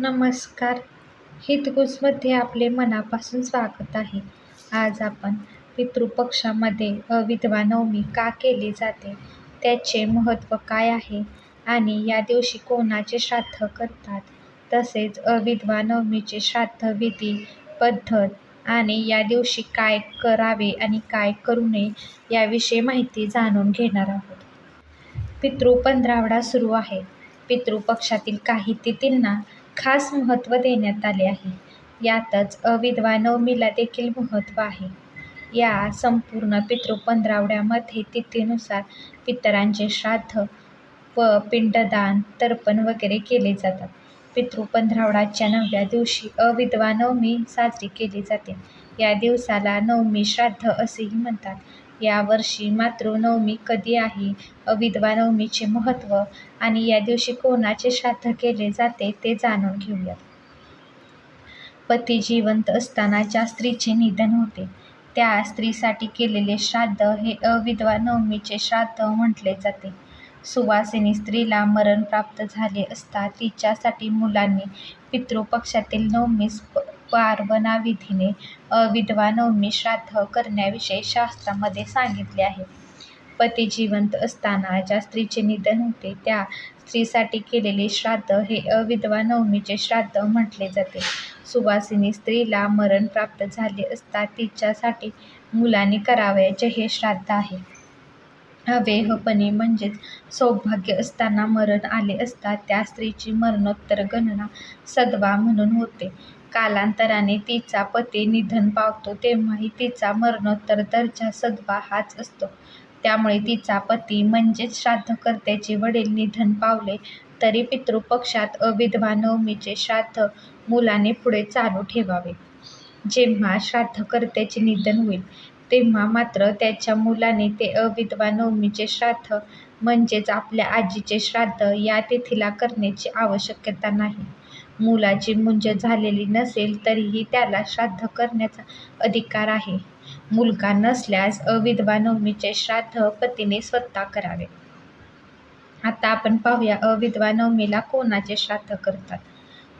नमस्कार. हितगुजमध्ये आपले मनापासून स्वागत आहे. आज आपण पितृपक्षामध्ये अविधवा नवमी का केली जाते? त्याचे महत्त्व काय आहे? आणि या दिवशी कोणाचे श्राद्ध करतात? तसेच अविधवा नवमीचे श्राद्ध विधी पद्धत आणि या दिवशी काय करावे आणि काय करू नये याविषयी माहिती जाणून घेणार आहोत. पितृ पंधरावडा सुरू आहे. पितृपक्षातील काही तिथींना खास महत्त्व देण्यात आले आहे. यातच अविधवा नवमीला देखील महत्त्व आहे. या संपूर्ण पितृपंधरावड्यामध्ये तिथीनुसार पितरांचे श्राद्ध व पिंडदान तर्पण वगैरे केले जातात. पितृपंधरावडाच्या नवव्या दिवशी अविधवा नवमी साजरी केली जाते. या दिवसाला नवमी श्राद्ध असेही म्हणतात. यावर्षी मातृनवमी कधी आहे? अविधवा नवमीचे महत्त्व आणि या दिवशी कोणाचे श्राद्ध केले जाते ते जाणून घेऊयात. पती जिवंत असताना ज्या स्त्रीचे निधन होते त्या स्त्रीसाठी केलेले श्राद्ध हे अविधवा नवमीचे श्राद्ध म्हटले जाते. सुवासिनी स्त्रीला मरण प्राप्त झाले असता तिच्यासाठी मुलांनी पितृपक्षातील नवमीस पार्वणाविधीने विधवा नवमी श्राद्ध करण्याविषयी शास्त्रामध्ये सांगितले आहे. पती जिवंत असताना ज्या स्त्रीचे निधन होते त्या स्त्रीसाठी केलेले श्राद्ध हे अविधवा नवमीचे श्राद्ध म्हटले जाते. सुवासिनी स्त्रीला मरण प्राप्त झाले असता तिच्यासाठी मुलांनी करावयाचे हे श्राद्ध आहे. अवेहपणे म्हणजेच सौभाग्य असताना मरण आले असता त्या स्त्रीची मरणोत्तर गणना सदवा म्हणून होते. कालांतराने तिचा पती निधन पावतो तेव्हाही तिचा मरणोत्तर दर्जा सदवा हाच असतो. त्यामुळे तिचा पती म्हणजेच श्राद्धकर्त्याचे वडील निधन पावले तरी पितृपक्षात अविधवा नवमीचे श्राद्ध मुलाने पुढे चालू ठेवावे. जेव्हा श्राद्धकर्त्याचे निधन होईल तेव्हा मात्र त्याच्या मुलाने ते अविधवा नवमीचे श्राद्ध म्हणजेच आपल्या आजीचे श्राद्ध या तिथीला करण्याची आवश्यकता नाही. मुलाची मुंज झालेली नसेल तरीही त्याला श्राद्ध करण्याचा अधिकार आहे. मुलगा नसल्यास अविधवा नवमीचे श्राद्ध पतीने स्वतः करावे. आता आपण पाहूया अविधवा नवमीला कोणाचे श्राद्ध करतात?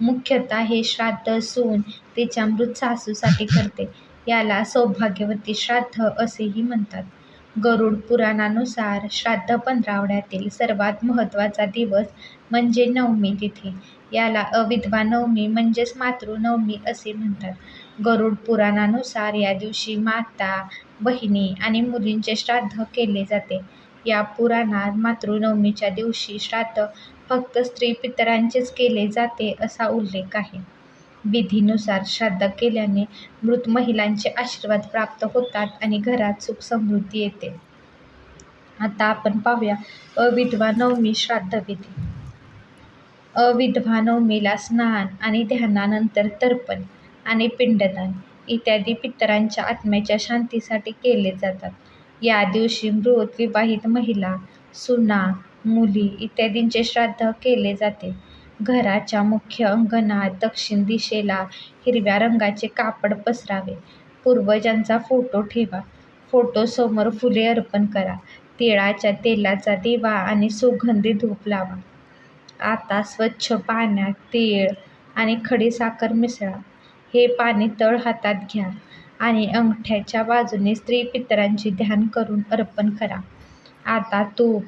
मुख्यतः हे श्राद्ध सून तिच्या मृत सासूसाठी करते. याला सौभाग्यवती श्राद्ध असेही म्हणतात. गरुड पुराणानुसार श्राद्ध पंधरावड्यातील सर्वात महत्त्वाचा दिवस म्हणजे नवमी तिथी. याला अविधवा नवमी म्हणजेच मातृनवमी असे म्हणतात. गरुड पुराणानुसार या दिवशी माता बहिणी आणि मुलींचे श्राद्ध केले जाते. या पुराणात मातृनवमीच्या दिवशी श्राद्ध फक्त स्त्री पितरांचेच केले जाते असा उल्लेख आहे. विधीनुसार श्राद्ध केल्याने मृत महिलांचे आशीर्वाद प्राप्त होतात आणि घरात सुख समृद्धी येते. आता आपण पाहूया अविधवा नवमी श्राद्ध विधी. अविधवा नवमीला स्नान आणि ध्यानानंतर तर्पण आणि पिंडदान इत्यादी पितरांच्या आत्म्याच्या शांतीसाठी केले जातात. या दिवशी मृत विवाहित महिला सुना मुली इत्यादींचे श्राद्ध केले जाते. घराच्या मुख्य अंगणात दक्षिण दिशेला हिरव्या रंगाचे कापड पसरावे. पूर्वजांचा फोटो ठेवा. फोटोसमोर फुले अर्पण करा. तिळाच्या तेलाचा दिवा आणि सुगंधी धूप लावा. आता स्वच्छ पाण्यात तीळ आणि खडीसाखर मिसळा. हे पाणी तळ हातात घ्या आणि अंगठ्याच्या बाजूने स्त्रीपितरांची ध्यान करून अर्पण करा. आता तूप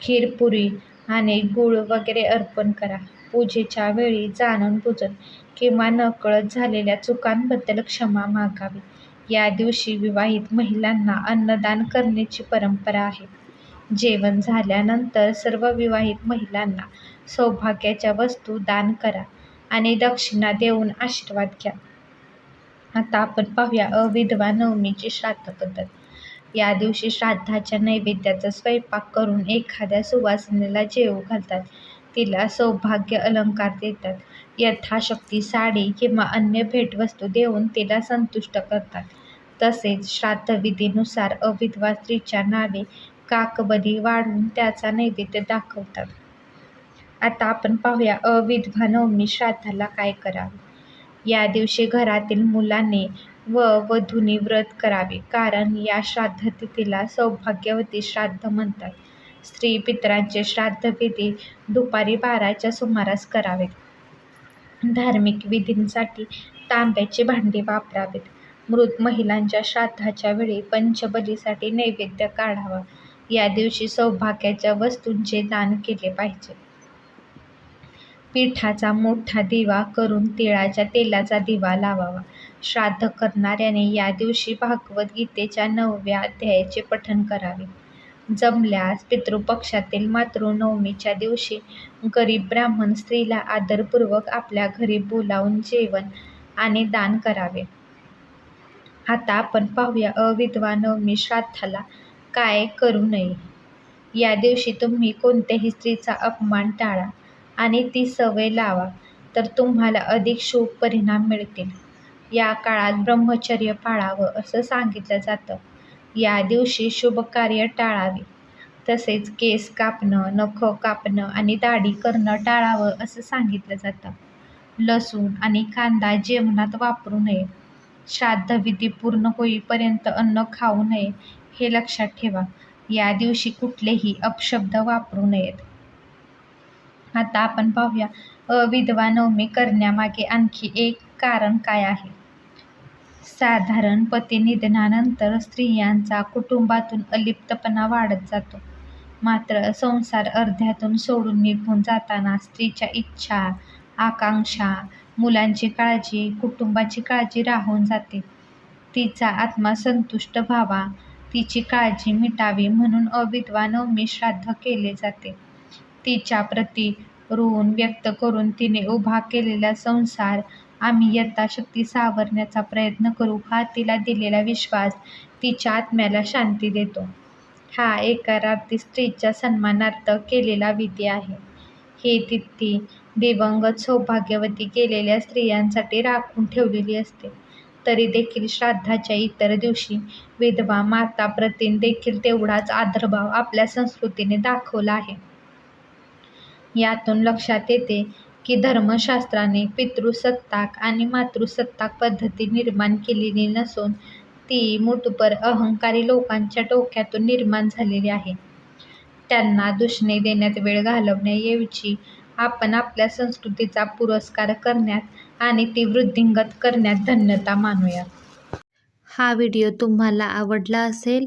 खीरपुरी आणि गूळ वगैरे अर्पण करा. पूजेच्या वेळी जाणूनबुजून किंवा नकळत झालेल्या चुकांबद्दल क्षमा मागावी. या दिवशी विवाहित महिलांना अन्नदान करण्याची परंपरा आहे. जेवण झाल्यानंतर सर्व विवाहित महिलांना सौभाग्याच्या वस्तू दान करा आणि दक्षिणा देऊन आशीर्वाद घ्या. आता आपण पाहूया अविधवा नवमीची श्राद्ध पद्धत या दिवशी श्राद्धाच्या नैवेद्याचा स्वयंपाक करून एखाद्या सुवासिनीला जेवू घालतात. तिला सौभाग्य अलंकार देतात. यथाशक्ती साडी किंवा अन्य भेटवस्तू देऊन तिला संतुष्ट करतात. तसेच श्राद्धविधीनुसार अविधवा स्त्रीच्या नावे काकबली वाढून त्याचा नैवेद्य दाखवतात. आता आपण पाहूया अविधवा नवमी श्राद्धाला काय करावे? या दिवशी घरातील मुलाने व वधूने व्रत करावे कारण या श्राद्ध तिथीला सौभाग्यवती श्राद्ध म्हणतात. स्त्री पितरांचे श्राद्धविधी दुपारी बाराच्या सुमारास करावेत धार्मिक विधींसाठी तांब्याची भांडी वापरावीत. मृत महिलांच्या श्राद्धाच्या वेळी पंचबलीसाठी नैवेद्य काढावा. या दिवशी सौभाग्याच्या वस्तूंचे दान केले पाहिजे. पिठाचा मोठा दिवा करून तिळाच्या तेलाचा दिवा लावावा. श्राद्ध करणाऱ्याने या दिवशी भागवत गीतेच्या नवव्या अध्यायाचे पठण करावे. जमल्यास पितृपक्षातील मातृनवमीच्या दिवशी गरीब ब्राह्मण स्त्रीला आदरपूर्वक आपल्या घरी बोलावून जेवण आणि दान करावे. आता आपण पाहूया अविधवा नवमी श्राद्धाला काय करू नये. या दिवशी तुम्ही कोणत्याही स्त्रीचा अपमान टाळा आणि ती सवय लावा तर तुम्हाला अधिक शुभ परिणाम मिळतील. या काळात ब्रह्मचर्य पाळावं असं सांगितलं जातं. या दिवशी शुभकार्य टाळावे तसेच केस कापणं, नखं कापणं आणि दाढी करणं टाळावं असं सांगितलं जातं. लसूण आणि कांदा जेवणात वापरू नये. श्राद्धविधी पूर्ण होईपर्यंत अन्न खाऊ नये हे लक्षात ठेवा. या दिवशी कुठलेही अपशब्द वापरू नयेत. आता आपण पाहूया अविधवा नवमी करण्यामागे आणखी एक कारण काय आहे. साधारण पतिनिधनानंतर स्त्रियांचा कुटुंबातून अलिप्तपणा वाढत जातो. मात्र संसार अर्ध्यातून सोडून निघून जाताना स्त्रीच्या इच्छा, आकांक्षा, मुलांची काळजी, कुटुंबाची काळजी राहून जाते. तिचा आत्मा संतुष्ट व्हावा, तिची काळजी मिटावी म्हणून अविधवा नवमी श्राद्ध केले जाते. तिच्याप्रती ऋण व्यक्त करून तिने उभा केलेला संसार आम्ही यथाशक्ती सावरण्याचा प्रयत्न करू हा तिला दिलेला विश्वास तिच्या आत्म्याला शांती देतो. हा एकारार्थी स्त्रीच्या सन्मानार्थ केलेला विधी आहे. ही तिथी दिवंगत सौभाग्यवती गेलेल्या स्त्रियांसाठी राखून ठेवलेली असते. तरी देखील श्राद्धाच्या इतर दिवशी विधवा माता प्रतिन देखील तेवढाच आदरभाव आपल्या संस्कृतीने दाखवला आहे. यातून लक्षात येते की धर्मशास्त्राने पितृसत्ताक आणि मातृसत्ताक पद्धती निर्माण केलेली नसून ती मुठभर अहंकारी लोकांच्या डोक्यातून निर्माण झालेली आहे. त्यांना दूषणे देण्यात वेळ घालवण्याऐवजी आपण आपल्या संस्कृतीचा पुरस्कार करण्यात आणि ती वृद्धिंगत करण्यात धन्यता मानूया. हा व्हिडिओ तुम्हाला आवडला असेल